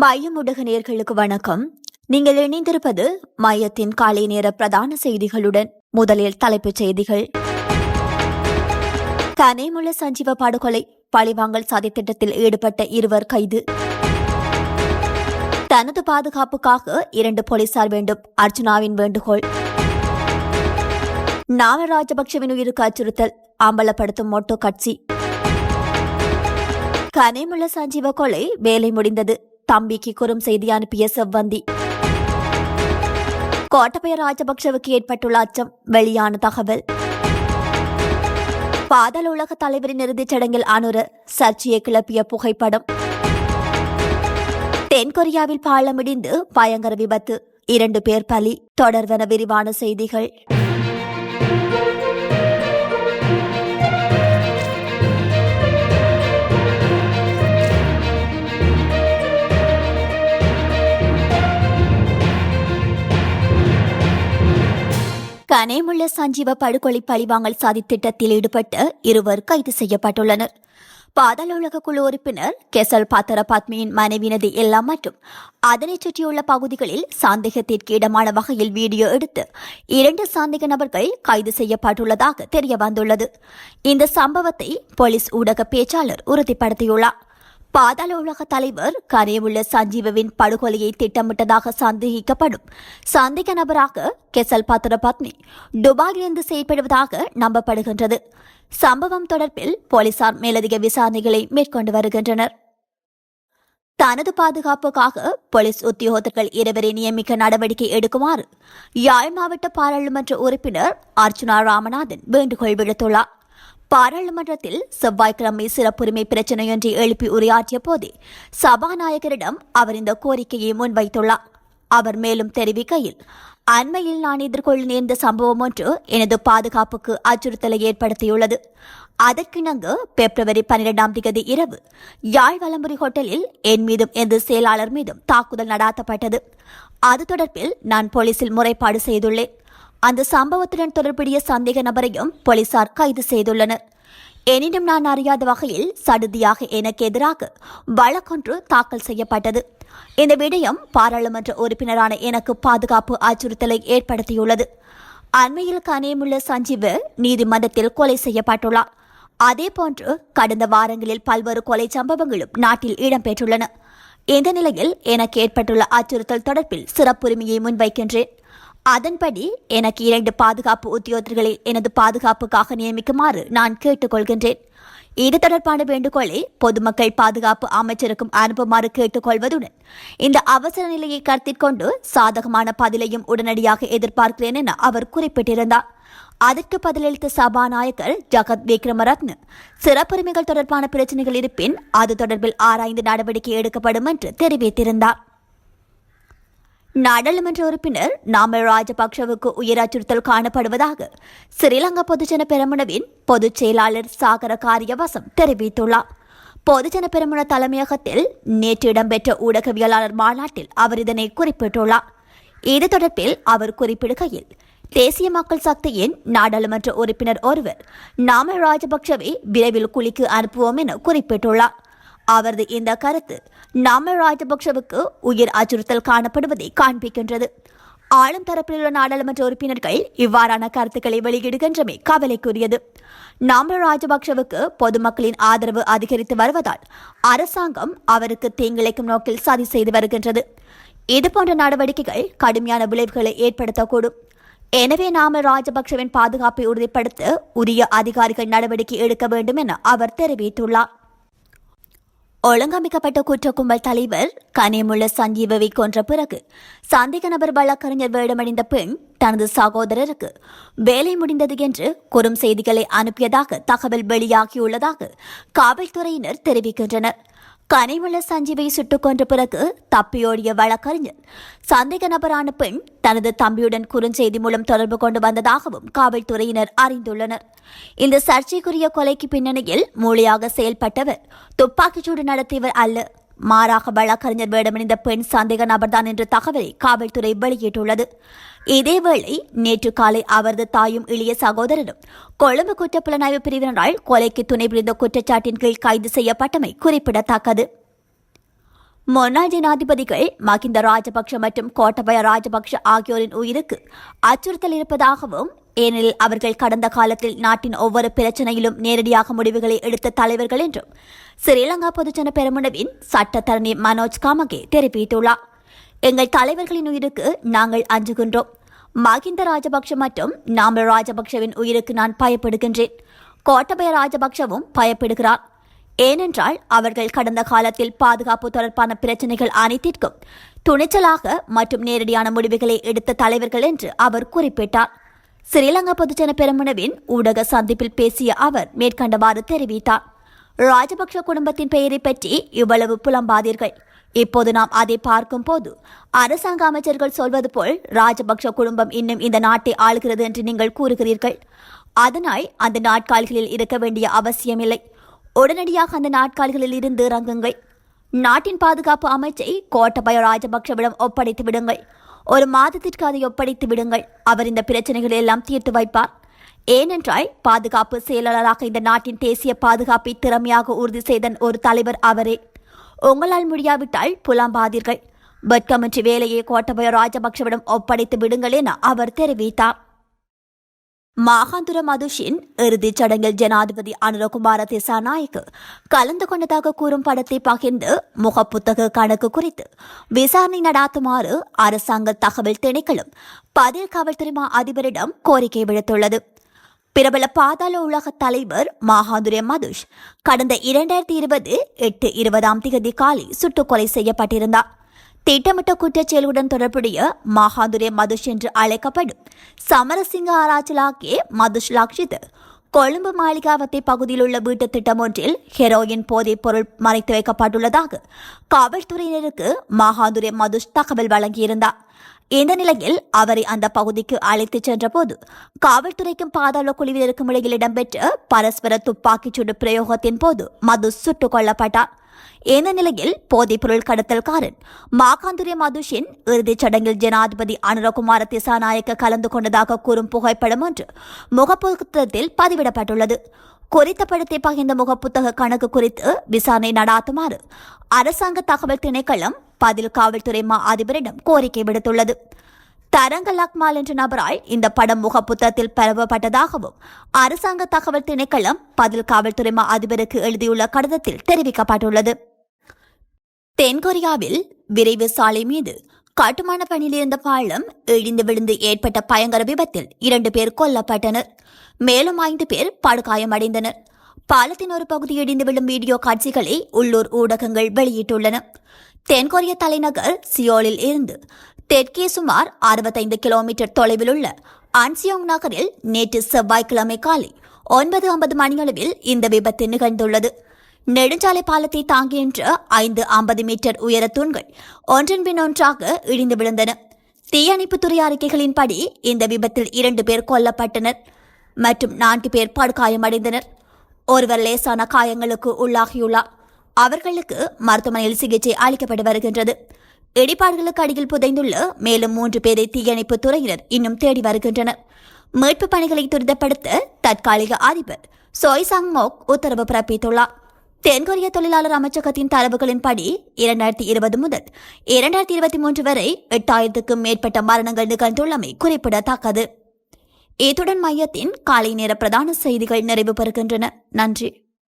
மையம் நேர்களுக்கு வணக்கம். நீங்கள் இணைந்திருப்பது மையத்தின் காலை நேர பிரதான செய்திகளுடன் முதலில் தலைப்புச் செய்திகள். கனேமுள்ள சஞ்சீவ படுகொலை பழிவாங்கல் சதித்திட்டத்தில் ஈடுபட்ட இருவர் கைது. தனது பாதுகாப்புக்காக இரண்டு போலீசார் வேண்டும் அர்ஜுனாவின் வேண்டுகோள். நாம ராஜபக்சவின் உயிருக்கு அச்சுறுத்தல் அம்பலப்படுத்தும் மொட்டோ கட்சி. கனேமுள்ள சஞ்சீவ கொலை வேலை முடிந்தது. தம்பிக்கு குறும் செய்தி அனுப்பிய செவ்வந்தி. கோட்டபய ராஜபக்சவுக்கு ஏற்பட்டுள்ள அச்சம் வெளியான தகவல். பாதல் உலக தலைவரின் இறுதிச் சடங்கில் அனுர சர்ச்சையை கிளப்பிய புகைப்படம். தென்கொரியாவில் பாலமிடிந்து பயங்கர விபத்து இரண்டு பேர் பலி தொடர்வென விரிவான செய்திகள். கனேமுள்ள சஞ்சீவ படுகொலை பழிவாங்கல் சதித்திட்டத்தில் ஈடுபட்டு இருவர் கைது செய்யப்பட்டுள்ளனர். பாதாள உலக குழு உறுப்பினர் கெசல் பாத்தர பத்மியின் மனைவினது எல்லாம் மற்றும் அதனைச் சுற்றியுள்ள பகுதிகளில் சந்தேகத்திற்கு இடமான வகையில் வீடியோ எடுத்து இரண்டு சந்தேக நபர்கள் கைது செய்யப்பட்டுள்ளதாக தெரிய வந்துள்ளது இந்த சம்பவத்தை போலீஸ் ஊடக பேச்சாளர் உறுதிப்படுத்தியுள்ளார். பாதாள உலக தலைவர் கரையுள்ள சஞ்சீவவின் படுகொலையை திட்டமிட்டதாக சந்தேகிக்கப்படும். சந்தேக நபராக கெசல் பாத்திர பத்னி துபாயிலிருந்து செயல்படுவதாக நம்பப்படுகின்றது. சம்பவம் தொடர்பில் போலீசார் மேலதிக விசாரணைகளை மேற்கொண்டு வருகின்றனர். தனது பாதுகாப்புக்காக போலீஸ் உத்தியோகத்தர்கள் இருவரை நியமிக்க நடவடிக்கை எடுக்குமாறு யாழ் மாவட்ட பாராளுமன்ற உறுப்பினர் அர்ச்சுனா ராமநாதன் வேண்டுகோள் விடுத்துள்ளார். பாராளுமன்றத்தில் செவ்வாய்க்கிழமை சிறப்புரிமை பிரச்சினையொன்றை எழுப்பி உரையாற்றிய போதே சபாநாயகரிடம் அவர் இந்த கோரிக்கையை முன்வைத்துள்ளார். அவர் மேலும் தெரிவிக்கையில் அண்மையில் நான் எதிர்கொள்ள நேர்ந்த சம்பவம் ஒன்று எனது பாதுகாப்புக்கு அச்சுறுத்தலை ஏற்படுத்தியுள்ளது. அதற்கிணங்கு பிப்ரவரி பன்னிரெண்டாம் தேதி இரவு யாழ் வலம்புரி ஹோட்டலில் என் மீதும் எனது செயலாளர் மீதும் தாக்குதல் நடாத்தப்பட்டது. அது தொடர்பில் நான் போலீசில் முறைப்பாடு செய்துள்ளேன். அந்த சம்பவத்துடன் தொடர்புடைய சந்தேக நபரையும் போலீசார் கைது செய்துள்ளனர். எனினும் நான் அறியாத வகையில் சடுதியாக எனக்கு எதிராக வழக்கொன்று தாக்கல் செய்யப்பட்டது. இந்த விடயம் பாராளுமன்ற உறுப்பினரான எனக்கு பாதுகாப்பு அச்சுறுத்தலை ஏற்படுத்தியுள்ளது. அண்மையில் கனியமுள்ள சஞ்சீவ் நீதிமன்றத்தில் கொலை செய்யப்பட்டுள்ளார். அதேபோன்று கடந்த வாரங்களில் பல்வேறு கொலை சம்பவங்களும் நாட்டில் இடம்பெற்றுள்ளன. இந்த நிலையில் எனக்கு ஏற்பட்டுள்ள அச்சுறுத்தல் தொடர்பில் சிறப்புரிமையை முன்வைக்கின்றேன். அதன்படி எனக்கு இரண்டு பாதுகாப்பு உத்தியோகர்களை எனது பாதுகாப்புக்காக நியமிக்குமாறு நான் கேட்டுக்கொள்கின்றேன். இது தொடர்பான வேண்டுகோளை பொதுமக்கள் பாதுகாப்பு அமைச்சருக்கும் அனுப்புமாறு கேட்டுக்கொள்வதுடன் இந்த அவசர நிலையை கருத்தில் கொண்டு சாதகமான பதிலையும் உடனடியாக எதிர்பார்க்கிறேன் என அவர் குறிப்பிட்டிருந்தார். அதற்கு பதிலளித்த சபாநாயகர் ஜகத் விக்ரமரத்ன சிறப்புரிமைகள் தொடர்பான பிரச்சினைகள் இருப்பின் அது தொடர்பில் ஆராய்ந்து நடவடிக்கை எடுக்கப்படும் என்று தெரிவித்திருந்தார். நாடாளுமன்ற உறுப்பினர் நாமல் ராஜபக்ஷவுக்கு உயர் அச்சுறுத்தல் காணப்படுவதாக ஸ்ரீலங்கா பொதுஜன பெருமனவின் பொதுச் செயலாளர் சாகர காரியவசம் தெரிவித்துள்ளார். பொதுஜன பெருமன தலைமையகத்தில் நேற்று இடம்பெற்ற ஊடகவியலாளர் மாநாட்டில் அவர் இதனை குறிப்பிட்டுள்ளார். இது தொடர்பில் அவர் குறிப்பிடுகையில் தேசிய மக்கள் சக்தியின் நாடாளுமன்ற உறுப்பினர் ஒருவர் நாமல் ராஜபக்ஷவை விரைவில் குளிக்கு அனுப்புவோம் என குறிப்பிட்டுள்ளார். அவரது இந்த கருத்து நாமல் ராஜபக்ஷவுக்கு உயிர் அச்சுறுத்தல் காணப்படுவதை காண்பிக்கின்றது. ஆளும் தரப்பிலுள்ள நாடாளுமன்ற உறுப்பினர்கள் இவ்வாறான கருத்துக்களை வெளியிடுகின்றமை கவலைக்குரியது. நாமல் ராஜபக்ஷவுக்கு பொதுமக்களின் ஆதரவு அதிகரித்து வருவதால் அரசாங்கம் அவருக்கு தீங்கிழைக்கும் நோக்கில் சதி செய்து வருகின்றது. இதுபோன்ற நடவடிக்கைகள் கடுமையான விளைவுகளை ஏற்படுத்தக்கூடும். எனவே நாமல் ராஜபக்ஷவின் பாதுகாப்பை உறுதிப்படுத்த உரிய அதிகாரிகள் நடவடிக்கை எடுக்க வேண்டும் என அவர் தெரிவித்துள்ளார். ஒழுங்கமைக்கப்பட்ட குற்ற கும்பல் தலைவர் கனிமுள்ள சஞ்சீவவை கொன்ற பிறகு சந்தேக நபர் வழக்கறிஞர் வேடமடைந்த பெண் தனது சகோதரருக்கு வேலை முடிந்தது என்று குறும் செய்திகளை அனுப்பியதாக தகவல் வெளியாகியுள்ளதாக காவல்துறையினர் தெரிவிக்கின்றனர். கனிமுள்ள சஞ்சீவை சுட்டுக் கொன்ற பிறகு தப்பியோடிய வழக்கறிஞர் சந்தேக நபரான பெண் தனது தம்பியுடன் குறுஞ்செய்தி மூலம் தொடர்பு கொண்டு வந்ததாகவும் காவல்துறையினர் அறிந்துள்ளனர். இந்த சர்ச்சைக்குரிய கொலைக்கு பின்னணியில் மூளையாக செயல்பட்டவர் துப்பாக்கிச்சூடு நடத்தியவர் அல்ல. மாறாக வழக்கறிஞர் வேடமணிந்த பெண் சந்தேக நபர்தான் என்ற தகவலை காவல்துறை வெளியிட்டுள்ளது. இதேவேளை நேற்று காலை அவரது தாயும் இளைய சகோதரரும் கொழும்பு குற்றப்புலனாய்வு பிரிவினரால் கொலைக்கு துணை புரிந்த குற்றச்சாட்டின் கீழ் கைது செய்யப்பட்டமை குறிப்பிடத்தக்கது. முன்னாள் ஜனாதிபதிகள் மகிந்த ராஜபக்ஷ மற்றும் கோட்டபய ராஜபக்ஷ ஆகியோரின் உயிருக்கு அச்சுறுத்தல் இருப்பதாகவும் ஏனெனில் அவர்கள் கடந்த காலத்தில் நாட்டின் ஒவ்வொரு பிரச்சனையிலும் நேரடியாக முடிவுகளை எடுத்த தலைவர்கள் என்றும் ஸ்ரீலங்கா பொதுஜன பெருமுனவின் சட்டத்தரணி மனோஜ் காமகே தெரிவித்துள்ளார். எங்கள் தலைவர்களின் உயிருக்கு நாங்கள் அஞ்சுகின்றோம். மகிந்த ராஜபக்ஷ மற்றும் நாமல் ராஜபக்ஷவின் உயிருக்கு நான் பயப்படுகின்றேன். கோட்டபய ராஜபக்ஷவும் பயப்படுகிறார். ஏனென்றால் அவர்கள் கடந்த காலத்தில் பாதுகாப்பு தொடர்பான பிரச்சனைகள் அனைத்திற்கும் துணிச்சலாக மற்றும் நேரடியான முடிவுகளை எடுத்த தலைவர்கள் என்று அவர் குறிப்பிட்டார். ஸ்ரீலங்கா பொதுஜன பெருமனவின் ஊடக சந்திப்பில் பேசிய அவர் மேற்கண்டவாறு தெரிவித்தார். ராஜபக்ஷ குடும்பத்தின் பெயரை பற்றி இவ்வளவு புலம்பாதீர்கள். இப்போது நாம் அதை பார்க்கும் போது அரசாங்க அமைச்சர்கள் சொல்வது போல் ராஜபக்ஷ குடும்பம் இன்னும் இந்த நாட்டை ஆளுகிறது என்று நீங்கள் கூறுகிறீர்கள். அதனால் அந்த நாட்காலிகளில் இருக்க வேண்டிய அவசியமில்லை. உடனடியாக அந்த நாட்காலிகளில் இருந்து இறங்குங்கள். நாட்டின் பாதுகாப்பு அமைச்சை கோட்டபய ராஜபக்ஷவிடம் ஒப்படைத்து விடுங்கள். ஒரு மாதத்திற்கு அதை ஒப்படைத்து விடுங்கள். அவர் இந்த பிரச்சனைகளை எல்லாம் தீர்த்து வைப்பார். ஏனென்றால் பாதுகாப்பு செயலாளராக இந்த நாட்டின் தேசிய பாதுகாப்பை திறமையாக உறுதி செய்த ஒரு தலைவர் அவரே. உங்களால் முடியாவிட்டால் புலம்பாதீர்கள். வெட்கமின்றி வேலையை கோட்டபய ராஜபக்சவிடம் ஒப்படைத்து விடுங்கள் என அவர் தெரிவித்தார். மாகாந்துர மதுஷின் இறுதிச் சடங்கில் ஜனாதிபதி அனுரகுமார திசாநாயக்கு கலந்து கொண்டதாக கூறும் படத்தை பகிர்ந்து முகப்புத்தக கணக்கு குறித்து விசாரணை நடாத்துமாறு அரசாங்க தகவல் திணைக்களும் பதில் காவல்துறை மா அதிபரிடம் கோரிக்கை விடுத்துள்ளது. பிரபல பாதாள உலக தலைவர் மாகாதுரே மதுஷ் கடந்த இரண்டாயிரத்தி இருபது எட்டு இருபதாம் தேதி காலை சுட்டுக்கொலை செய்யப்பட்டிருந்தார். திட்டமிட்ட குற்றச்செயலுடன் தொடர்புடைய மகாதுரே மதுஷ் என்று அழைக்கப்படும் சமரசிங்க ஆராய்ச்சிலாக்கிய மதுஷ் லாக்ஷித் கொழும்பு மாளிகாவத்தை பகுதியில் உள்ள வீட்டு திட்டம் ஒன்றில் ஹெரோயின் போதைப் பொருள் மறைத்து வைக்கப்பட்டுள்ளதாக காவல்துறையினருக்கு மகாதுரே மதுஷ் தகவல் வழங்கியிருந்தார். இந்த நிலையில் அவரை அந்த பகுதிக்கு அழைத்துச் சென்றபோது காவல்துறைக்கும் பாதாள குழுவினருக்கும் இடையில் இடம்பெற்ற பரஸ்பர துப்பாக்கிச் சூடு பிரயோகத்தின் போது மது சுட்டுக் கொல்லப்பட்டார். இந்த நிலையில் போதைப்பொருள் கடத்தல்காரன் மாகாந்துரிய மதுஷின் இறுதிச் சடங்கில் ஜனாதிபதி அனுரகுமார திசாநாயக்க கலந்து கொண்டதாக கூறும் புகைப்படம் ஒன்று முகப்புத்தகத்தில் பதிவிடப்பட்டுள்ளது. குறித்த படத்தை பகிர்ந்த முகப்புத்தக கணக்கு குறித்து விசாரணை நடாத்துமாறு அரசாங்க தகவல் திணைக்களம் பதில் காவல்துறை மா அதிபரிடம் கோரிக்கை விடுத்துள்ளது. தரங்கல் அக்மால் என்ற நபரால் இந்த படம் முகப்புத்தத்தில் பரவப்பட்டதாகவும் அரசாங்க தகவல் திணைக்களம் பதில் காவல்துறை மா அதிபருக்கு எழுதியுள்ள கடிதத்தில் தெரிவிக்கப்பட்டுள்ளது. தென்கொரியாவில் விரைவு சாலை மீது கட்டுமான பணியில் இருந்த பாலம் இடிந்து விழுந்து ஏற்பட்ட பயங்கர விபத்தில் இரண்டு பேர் கொல்லப்பட்டனர். மேலும் ஐந்து பேர் படுகாயமடைந்தனர் பாலத்தின் ஒரு பகுதி இடிந்து விழும் வீடியோ காட்சிகளை உள்ளூர் ஊடகங்கள் வெளியிட்டுள்ளன. தென்கொரிய தலைநகர் சியோலில் இருந்து தெற்கே சுமார் அறுபத்தைந்து கிலோமீட்டர் தொலைவில் உள்ள அன்சியோங் நகரில் நேற்று செவ்வாய்க்கிழமை காலை ஒன்பது ஐம்பது மணியளவில் இந்த விபத்து நிகழ்ந்துள்ளது. நெடுஞ்சாலை பாலத்தை தாங்குகின்ற ஐந்து ஐம்பது மீட்டர் உயர தூண்கள் ஒன்றன் பின் ஒன்றாக இடிந்து விழுந்தன. தீயணைப்புத்துறை அறிக்கைகளின்படி இந்த விபத்தில் இரண்டு பேர் கொல்லப்பட்டனர் மற்றும் நான்கு பேர் படுகாயமடைந்தனர். ஒருவர் லேசான காயங்களுக்கு உள்ளாகியுள்ளார். அவர்களுக்கு மருத்துவமனையில் சிகிச்சை அளிக்கப்பட்டு வருகின்றது. இடிபாடுகளுக்கு அடியில் புதைந்துள்ள மேலும் மூன்று பேரை தீயணைப்பு துறையினர் இன்னும் தேடி வருகின்றனர். மீட்பு பணிகளை துரிதப்படுத்த தற்காலிக அதிபர் சோய்சாங் மோக் உத்தரவு பிறப்பித்துள்ளார். தென்கொரிய தொழிலாளர் அமைச்சகத்தின் தரவுகளின்படி இரண்டாயிரத்தி இருபது முதல் இரண்டாயிரத்தி இருபத்தி மூன்று வரை எட்டாயிரத்துக்கும் மேற்பட்ட மரணங்கள் நிகழ்ந்துள்ளமை குறிப்பிடத்தக்கது. இத்துடன் மையத்தின் காலை நேர பிரதான செய்திகள் நிறைவு பெறுகின்றன. நன்றி.